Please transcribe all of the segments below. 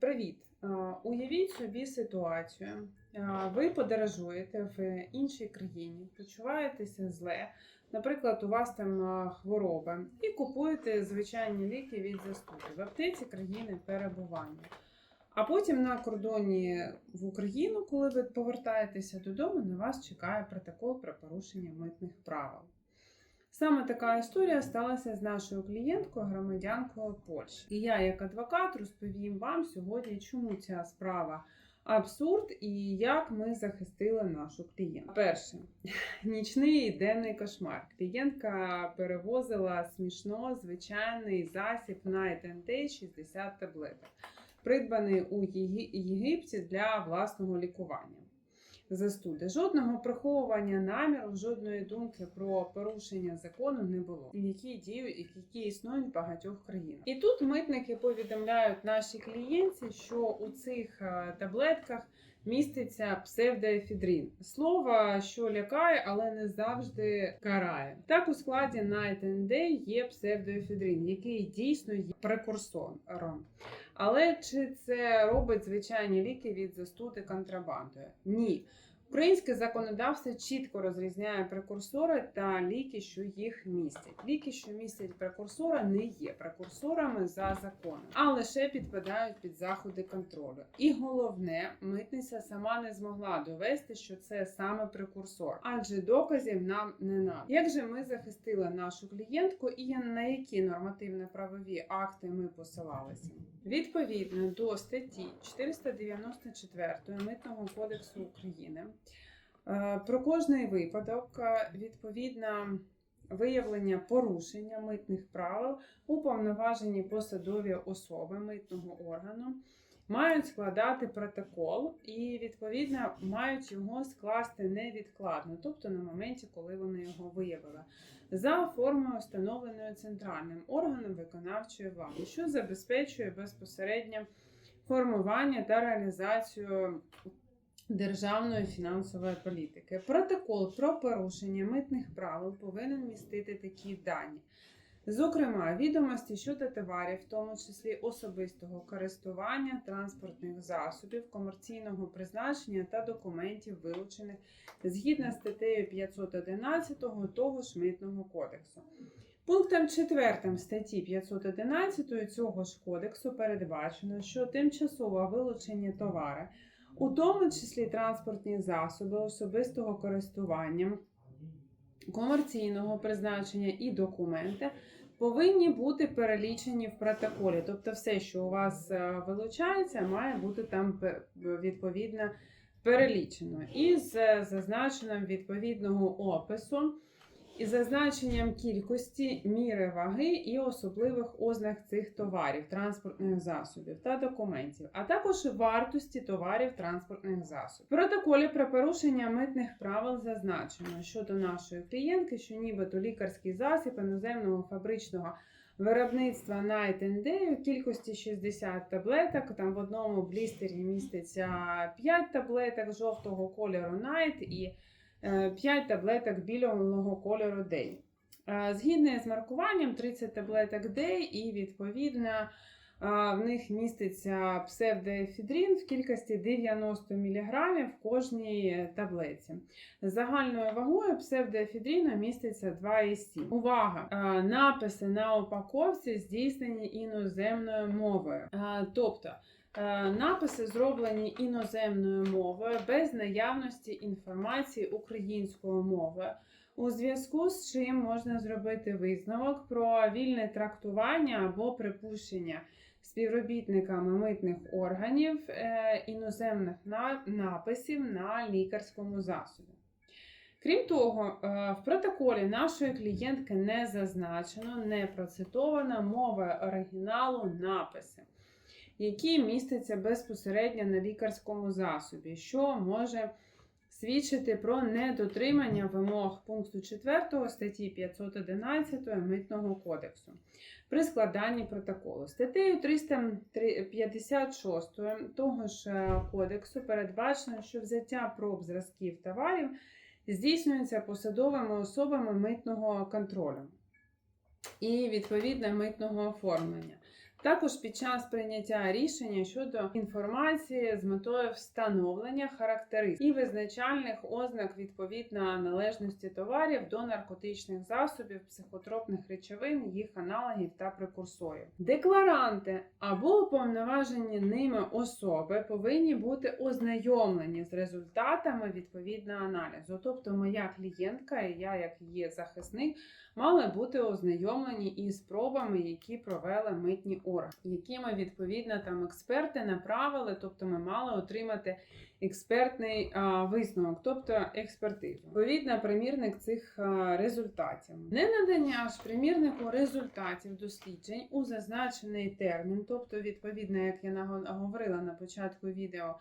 Привіт! Е, Уявіть собі ситуацію. Е, Ви подорожуєте в іншій країні, почуваєтеся зле. Наприклад, у вас там е, хвороба, і купуєте звичайні ліки від застуди в аптеці країни перебування. А потім на кордоні в Україну, коли ви повертаєтеся додому, на вас чекає протокол про порушення митних правил. Саме така історія сталася з нашою клієнткою, громадянкою Польщі. І я, як адвокат, розповім вам сьогодні, чому ця справа абсурд і як ми захистили нашу клієнтку. Перше, нічний і денний кошмар. Клієнтка перевозила смішно звичайний засіб and Day 60 таблеток, придбаний у Єги- Єгипті для власного лікування застуди. Жодного приховування наміру, жодної думки про порушення закону не було, які діють які існують в багатьох країнах. І тут митники повідомляють нашій клієнтці, що у цих е, таблетках міститься псевдоефідрин. Слово, що лякає, але не завжди карає. Так у складі Night and Day є псевдоефідрин, який дійсно є прекурсором. Але чи це робить звичайні ліки від застуди контрабандою? Ні. Українське законодавство чітко розрізняє прекурсори та ліки, що їх містять. Ліки, що містять прекурсора, не є прекурсорами за законом, а лише підпадають під заходи контролю. І головне, митниця сама не змогла довести, що це саме прекурсор, адже доказів нам не надо. Як же ми захистили нашу клієнтку і на які нормативно-правові акти ми посилалися? Відповідно до статті 494 Митного кодексу України е, про кожний випадок е, відповідно виявлення порушення митних правил уповноважені посадові особи митного органу мають складати протокол і відповідно мають його скласти невідкладно, тобто на моменті, коли вони його виявили, за формою, встановленою центральним органом виконавчої влади, що забезпечує безпосередньо формування та реалізацію державної фінансової політики. Протокол про порушення митних правил повинен містити такі дані. Зокрема, відомості щодо товарів, в тому числі особистого користування, транспортних засобів, комерційного призначення та документів, вилучених згідно статтею 511 того ж митного кодексу. Пунктом 4 статті 511 цього ж кодексу передбачено, що тимчасове вилучення товара, у тому числі транспортні засоби особистого користування, комерційного призначення і документи повинні бути перелічені в протоколі. Тобто, все, що у вас е, вилучається, має бути там відповідно перелічено. І з зазначенням відповідного опису. І зазначенням кількості, міри ваги і особливих ознак цих товарів, транспортних засобів та документів, а також вартості товарів транспортних засобів. В протоколі про порушення митних правил зазначено щодо нашої клієнтки, що нібито лікарський засіб іноземного фабричного виробництва Night and Day у кількості 60 таблеток. Там в одному блістері міститься 5 таблеток жовтого кольору Night і 5 таблеток білого кольору Day. Е, Згідно з маркуванням 30 таблеток Day і відповідно е, в них міститься псевдоефідрин в кількості 90 мг в кожній таблетці. З Загальною вагою псевдоефідрину міститься 2,7. Увага! Е, Написи на упаковці здійснені іноземною мовою. Е, Тобто Е, Написи зроблені іноземною мовою без наявності інформації українською мовою. У зв'язку з чим можна зробити висновок про вільне трактування або припущення співробітниками митних органів е, іноземних написів на лікарському засобі. Крім того, е, в протоколі нашої клієнтки не зазначено, не процитована мова оригіналу написи які містяться безпосередньо на лікарському засобі, що може свідчити про недотримання вимог пункту 4 статті 511 Митного кодексу при складанні протоколу. Статтею 356 того ж е, кодексу передбачено, що взяття проб зразків товарів здійснюється посадовими особами митного контролю і відповідно митного оформлення. Також під час прийняття рішення щодо інформації з метою встановлення характеристик і визначальних ознак відповідно належності товарів до наркотичних засобів, психотропних речовин, їх аналогів та прекурсорів. Декларанти або уповноважені ними особи повинні бути ознайомлені з результатами відповідного аналізу. Тобто, моя клієнтка і я, як її захисник, мали бути ознайомлені із пробами, які провели митні органи, якими відповідно там експерти направили, тобто ми мали отримати експертний а, висновок, тобто експертизу. Відповідно, примірник цих а, результатів. Ненадання ж примірнику результатів досліджень у зазначений термін, тобто, відповідно, як я говорила на початку відео,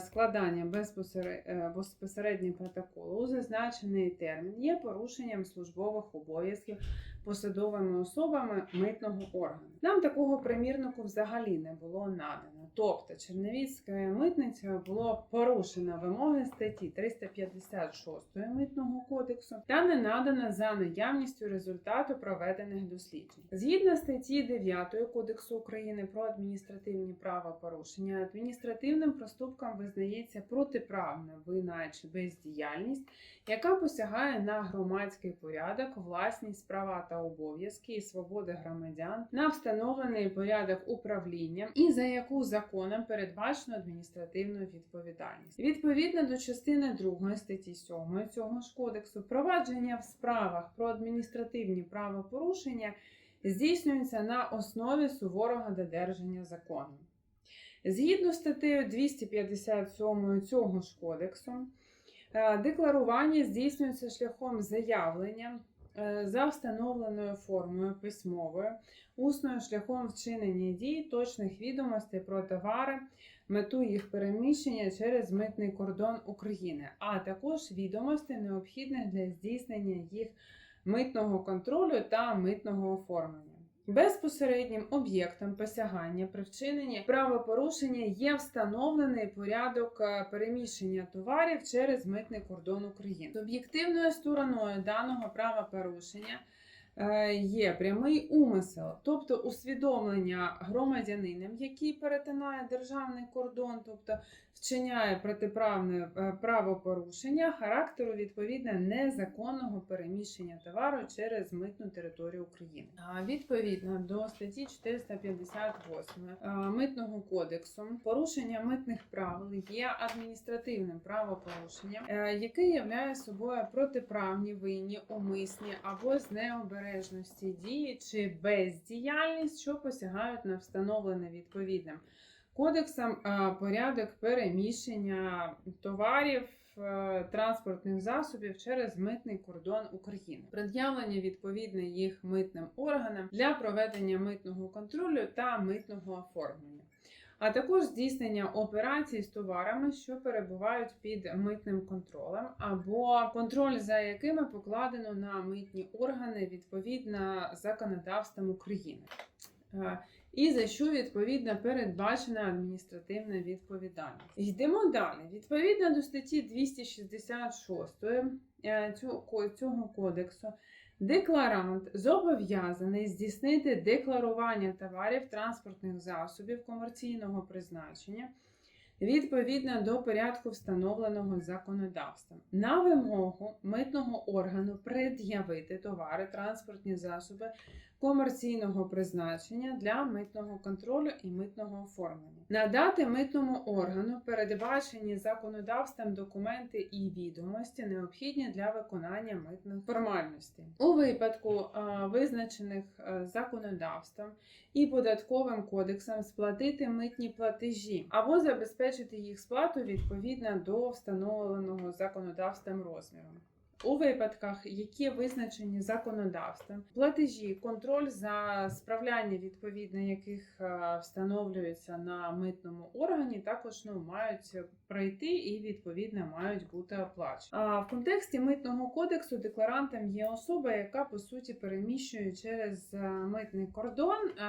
складання безпосере- е, безпосередньо протоколу у зазначений термін є порушенням службових обов'язків посадовими особами митного органу. Нам такого примірнику взагалі не було надано. Тобто Чернівецькою митницею було порушено вимоги статті 356 митного кодексу та не надано за наявністю результату проведених досліджень. Згідно статті 9 Кодексу України про адміністративні правопорушення, адміністративним проступком визнається протиправна вина чи бездіяльність, яка посягає на громадський порядок, власність, права та обов'язки і свободи громадян, на встановлений порядок управління і за яку законом передбачено адміністративну відповідальність. Відповідно до частини 2 статті 7 цього ж кодексу, провадження в справах про адміністративні правопорушення здійснюється на основі суворого додержання закону. Згідно статтею 257 цього ж кодексу, е, декларування здійснюється шляхом заявлення за встановленою формою письмовою, усною шляхом вчинення дій, точних відомостей про товари, мету їх переміщення через митний кордон України, а також відомостей, необхідних для здійснення їх митного контролю та митного оформлення. Безпосереднім об'єктом посягання при вчиненні правопорушення є встановлений порядок е, переміщення товарів через митний кордон України. Об'єктивною стороною даного правопорушення є прямий умисел, тобто усвідомлення громадянинам, який перетинає державний кордон, тобто вчиняє протиправне е, правопорушення характеру відповідно незаконного переміщення товару через митну територію України. Відповідно до статті 458 е, митного кодексу порушення митних правил є адміністративним правопорушенням, е, яке являє собою протиправні винні, умисні або з необережності дії чи бездіяльність, що посягають на встановлене відповідним кодексом порядок переміщення товарів. е, Транспортних засобів через митний кордон України, пред'явлення відповідно їх митним органам для проведення митного контролю та митного оформлення, а також здійснення операцій з товарами, що перебувають під митним контролем, або контроль за якими покладено на митні органи відповідно законодавством України. Е, і за що відповідно передбачена адміністративна відповідальність. Йдемо далі. Відповідно до статті 266 е, цього, цього кодексу, декларант зобов'язаний здійснити декларування товарів транспортних засобів комерційного призначення. Відповідно до порядку, встановленого законодавством, на вимогу митного органу пред'явити товари, транспортні засоби комерційного призначення для митного контролю і митного оформлення, надати митному органу передбачені законодавством документи і відомості, необхідні для виконання митних формальностей. У випадку визначених законодавством і податковим кодексом сплатити митні платежі або забезпечити їх сплату відповідно до встановленого законодавством розміру. У випадках, які визначені законодавством, платежі, контроль за справляння відповідно яких е, встановлюється на митному органі, також ну мають пройти і відповідно мають бути оплачені. А в контексті митного кодексу декларантом є особа, яка по суті переміщує через е, митний кордон е,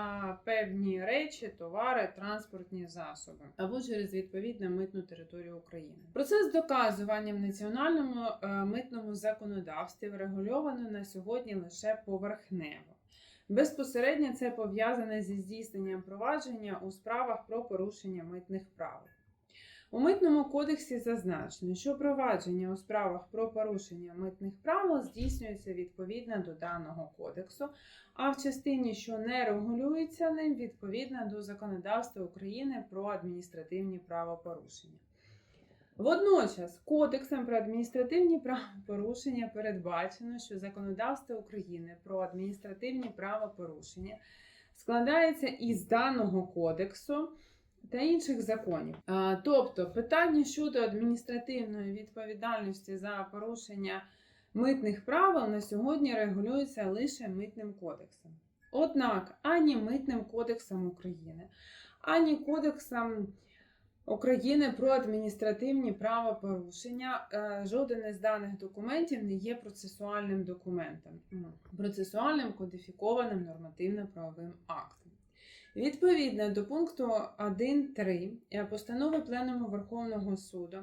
певні речі, товари, транспортні засоби або через відповідно митну територію України. Процес доказування в національному митному законодавстві врегульовано на сьогодні лише поверхнево. Безпосередньо це пов'язане зі здійсненням провадження у справах про порушення митних правил. У митному кодексі зазначено, що провадження у справах про порушення митних правил здійснюється відповідно до даного кодексу, а в частині, що не регулюється ним, відповідно до законодавства України про адміністративні правопорушення. Водночас, Кодексом про адміністративні правопорушення передбачено, що законодавство України про адміністративні правопорушення складається із даного кодексу та інших законів. Тобто, питання щодо адміністративної відповідальності за порушення митних правил на сьогодні регулюється лише митним кодексом. Однак ані митним кодексом України, ані кодексом України про адміністративні правопорушення е, жоден із даних документів не є процесуальним документом, процесуальним кодифікованим нормативно-правовим актом. Відповідно до пункту 1.3 е, постанови Пленуму Верховного суду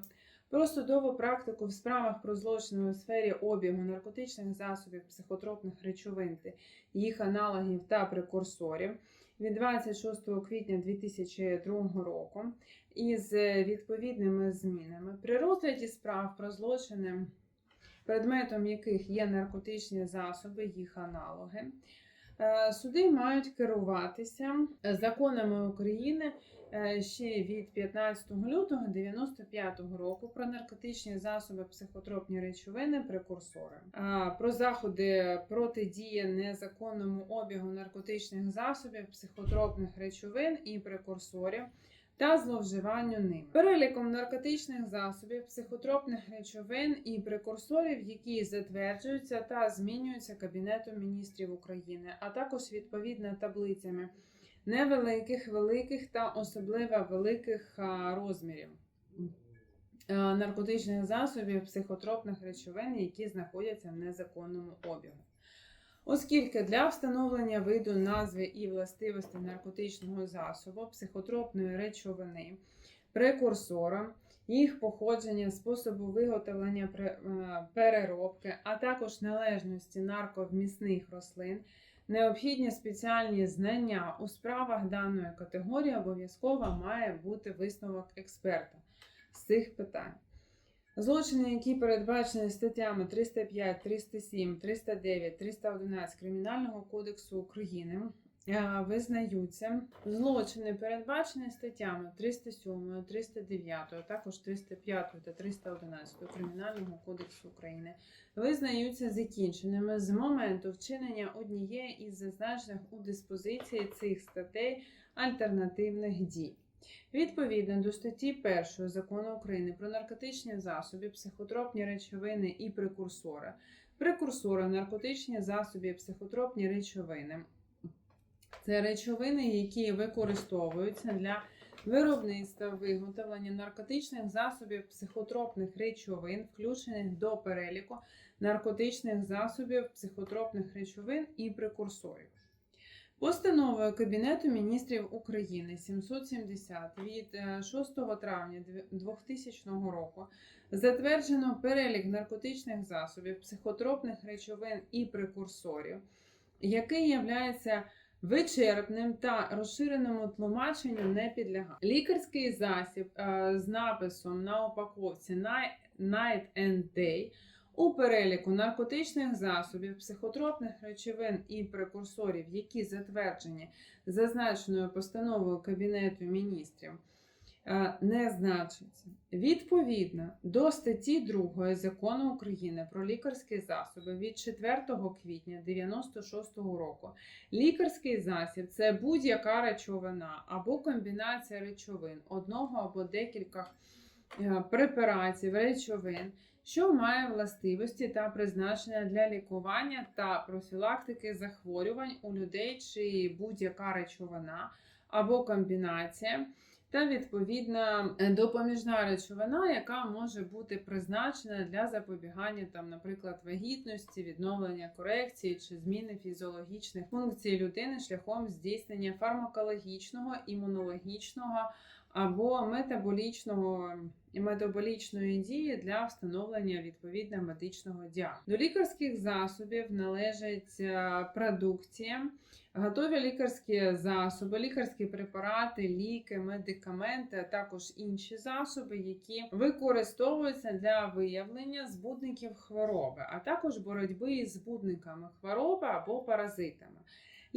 про судову практику в справах про злочини у сфері обігу наркотичних засобів, психотропних речовин, їх аналогів та прекурсорів від 26 квітня 2002 року із відповідними змінами при розгляді справ про злочини, предметом яких є наркотичні засоби, їх аналоги. Е, Суди мають керуватися законами України е, ще від 15 лютого 95 року про наркотичні засоби, психотропні речовини, прекурсори, про заходи протидії незаконному обігу наркотичних засобів, психотропних речовин і прекурсорів. Та зловживанню ними переліком наркотичних засобів, психотропних речовин і прекурсорів, які затверджуються та змінюються Кабінетом міністрів України, а також відповідно таблицями невеликих, великих та особливо великих розмірів наркотичних засобів, психотропних речовин, які знаходяться в незаконному обігу. Оскільки для встановлення виду назви і властивостей наркотичного засобу, психотропної речовини, прекурсора, їх походження, способу виготовлення е, переробки, а також належності нарковмісних рослин, необхідні спеціальні знання у справах даної категорії обов'язково має бути висновок експерта з цих питань. Злочини, які передбачені статтями 305, 307, 309, 311 Кримінального кодексу України, е, визнаються. Злочини, передбачені статтями 307, 309, а також 305 та 311 Кримінального кодексу України, визнаються закінченими з моменту вчинення однієї із зазначених у диспозиції цих статей альтернативних дій. Відповідно до статті 1 закону України про наркотичні засоби, психотропні речовини і прекурсори, прекурсори, наркотичні засоби, психотропні речовини це речовини, які використовуються для виробництва виготовлення наркотичних засобів, психотропних речовин, включених до переліку наркотичних засобів, психотропних речовин і прекурсорів. Постановою Кабінету міністрів України 770 від е, 6 травня 2000 року затверджено перелік наркотичних засобів, психотропних речовин і прекурсорів, який являється вичерпним та розширеному тлумаченню не підлягає. Лікарський засіб е, з написом на упаковці «Night- Night and Day у переліку наркотичних засобів, психотропних речовин і прекурсорів, які затверджені зазначеною постановою Кабінету міністрів, е, не значиться. Відповідно до статті 2 закону України про лікарські засоби від 4 квітня 96 року, лікарський засіб це будь-яка речовина або комбінація речовин одного або декілька е, препаратів, речовин, що має властивості та призначення для лікування та профілактики захворювань у людей чи будь-яка речовина або комбінація, та відповідна е, допоміжна речовина, яка може бути призначена для запобігання, там, наприклад, вагітності, відновлення корекції чи зміни фізіологічних функцій людини шляхом здійснення фармакологічного, імунологічного або метаболічного метаболічної дії для встановлення відповідно медичного діагнозу. До лікарських засобів належить е, продукція, готові лікарські засоби, лікарські препарати, ліки, медикаменти, а також інші засоби, які використовуються для виявлення збудників хвороби, а також боротьби із збудниками хвороби або паразитами.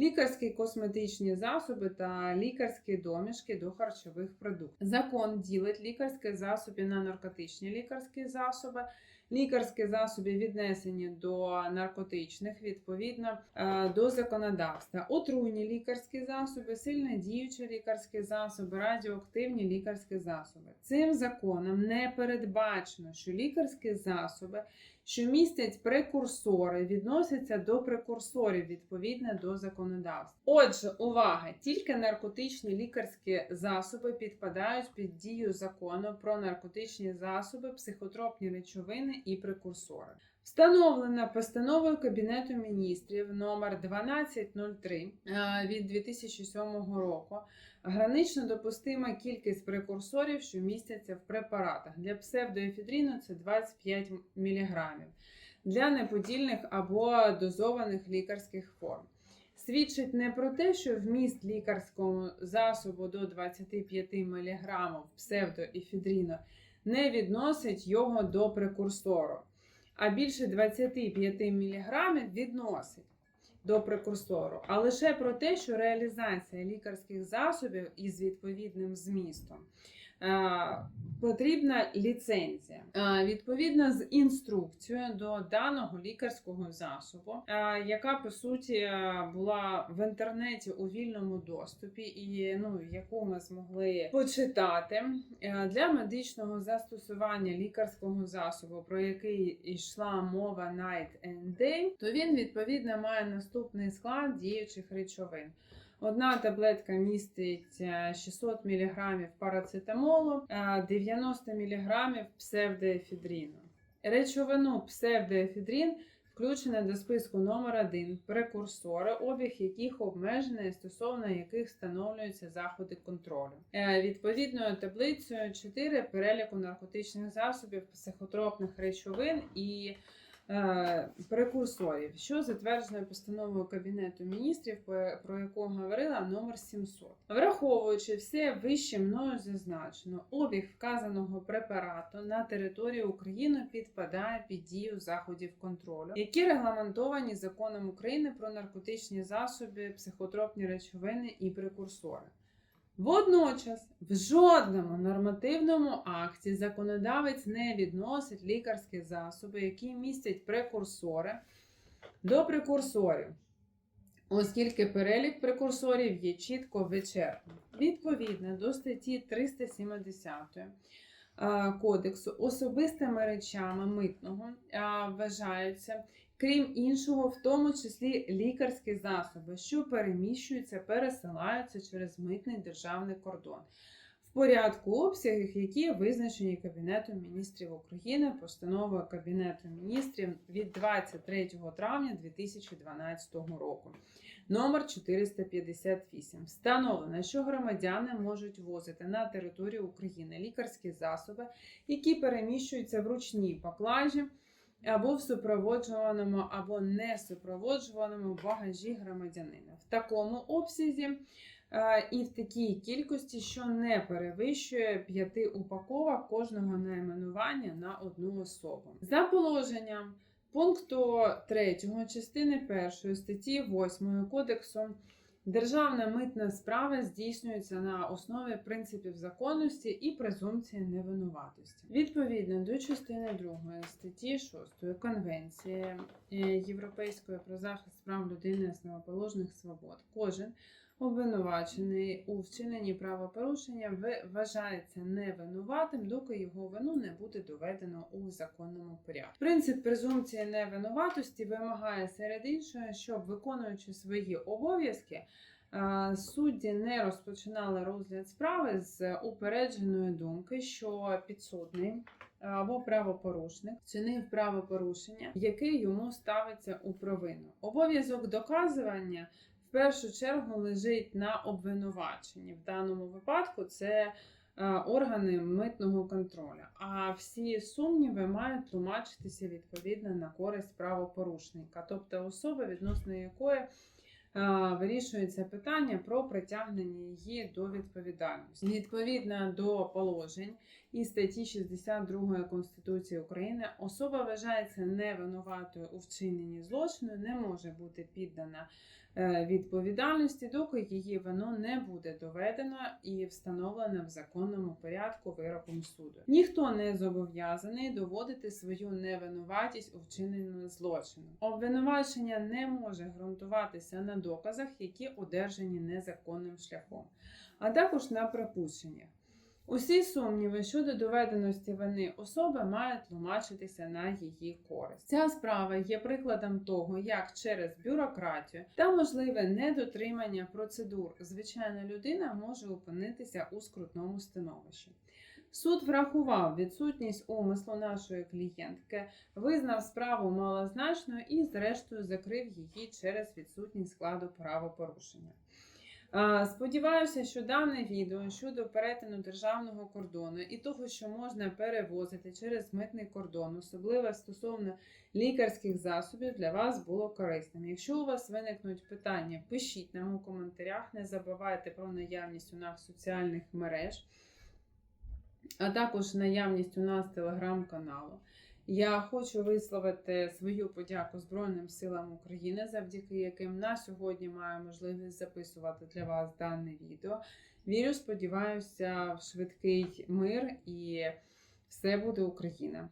Лікарські косметичні засоби та лікарські домішки до харчових продуктів. Закон ділить лікарські засоби на наркотичні лікарські засоби. Лікарські засоби віднесені до наркотичних відповідно е, до законодавства. Отруйні лікарські засоби, сильно діючі лікарські засоби, радіоактивні лікарські засоби. Цим законом не передбачено, що лікарські засоби, що містять прекурсори, відносяться до прекурсорів відповідно до законодавства. Отже, увага! Тільки наркотичні лікарські засоби підпадають під дію закону про наркотичні засоби, психотропні речовини і прекурсори. Встановлена постановою Кабінету міністрів номер 1203 е, від 2007 року гранично допустима кількість прекурсорів, що містяться в препаратах. Для псевдоефедріну це 25 мг, для неподільних або дозованих лікарських форм. Свідчить не про те, що вміст лікарського засобу до 25 мг псевдоефедріну не відносить його до прекурсору, а більше 25 мг відносить до прекурсору, а лише про те, що реалізація лікарських засобів із відповідним змістом потрібна ліцензія. Е, Відповідно з інструкцією до даного лікарського засобу, е, яка по суті е, була в інтернеті у вільному доступі, і ну, яку ми змогли почитати Е, для медичного застосування лікарського засобу, про який йшла мова Night and Day, то він відповідно має наступний склад діючих речовин. Одна таблетка містить е, 600 мг парацетамолу, е, 90 мг псевдоефедріну. Речовину псевдоефедрін включена до списку номер 1 прекурсори, обіг яких обмежений, стосовно яких встановлюються заходи контролю. Е, Відповідною таблицею 4 переліку наркотичних засобів, психотропних речовин і е, прекурсорів, що затверджено постановою Кабінету міністрів, про яку говорила номер 700. Враховуючи все вище мною зазначено, обіг вказаного препарату на території України підпадає під дію заходів контролю, які регламентовані законом України про наркотичні засоби, психотропні речовини і прекурсори. Водночас, в жодному нормативному акті законодавець не відносить лікарські засоби, які містять прекурсори, до прекурсорів, оскільки перелік прекурсорів є чітко вичерпним. Відповідно до статті 370 е, Кодексу особистими речами митного е, вважаються крім іншого, в тому числі лікарські засоби, що переміщуються, пересилаються через митний державний кордон. В порядку обсягів, які визначені Кабінетом міністрів України постановою Кабінету міністрів від 23 травня 2012 року. Номер 458 встановлено, що громадяни можуть возити на територію України лікарські засоби, які переміщуються в ручній поклажі або в супроводжуваному або не супроводжуваному багажі громадянина в такому обсязі е, і в такій кількості, що не перевищує п'яти упаковок кожного найменування на одну особу. За положенням пункту 3 частини 1 статті 8 Кодексу Державна митна справа здійснюється на основі принципів законності і презумпції невинуватості. Відповідно до частини 2 статті 6 Конвенції е, Європейської про захист прав людини і основоположних свобод, кожен обвинувачений у вчиненні правопорушення вважається невинуватим, доки його вину не буде доведено у законному порядку. Принцип презумпції невинуватості вимагає серед іншого, щоб виконуючи свої обов'язки. е, Судді не розпочинали розгляд справи з упередженої думки, що підсудний або правопорушник вчинив правопорушення, яке йому ставиться у провину. Обов'язок доказування першу чергу лежить на обвинуваченні. В даному випадку це е, органи митного контролю. А всі сумніви мають тлумачитися відповідно на користь правопорушника, тобто особи, відносно якої е, вирішується питання про притягнення її до відповідальності. Відповідно до положень і статті 62 Конституції України особа вважається невинуватою у вчиненні злочину, не може бути піддана відповідальності, доки її вино не буде доведено і встановлено в законному порядку вироком суду. Ніхто не зобов'язаний доводити свою невинуватість у вчиненні злочину. Обвинувачення не може ґрунтуватися на доказах, які одержані незаконним шляхом, а також на припущеннях. Усі сумніви щодо доведеності вини особи мають тлумачитися на її користь. Ця справа є прикладом того, як через бюрократію та можливе недотримання процедур звичайна людина може опинитися у скрутному становищі. Суд врахував відсутність умислу нашої клієнтки, визнав справу малозначною і, зрештою, закрив її через відсутність складу правопорушення. Сподіваюся, що дане відео щодо перетину державного кордону і того, що можна перевозити через митний кордон, особливо стосовно лікарських засобів, для вас було корисним. Якщо у вас виникнуть питання, пишіть нам у коментарях. Не забувайте про наявність у нас соціальних мереж, а також наявність у нас телеграм-каналу. Я хочу висловити свою подяку Збройним силам України, завдяки яким на сьогодні маю можливість записувати для вас дане відео. Вірю, сподіваюся, в швидкий мир і все буде Україна.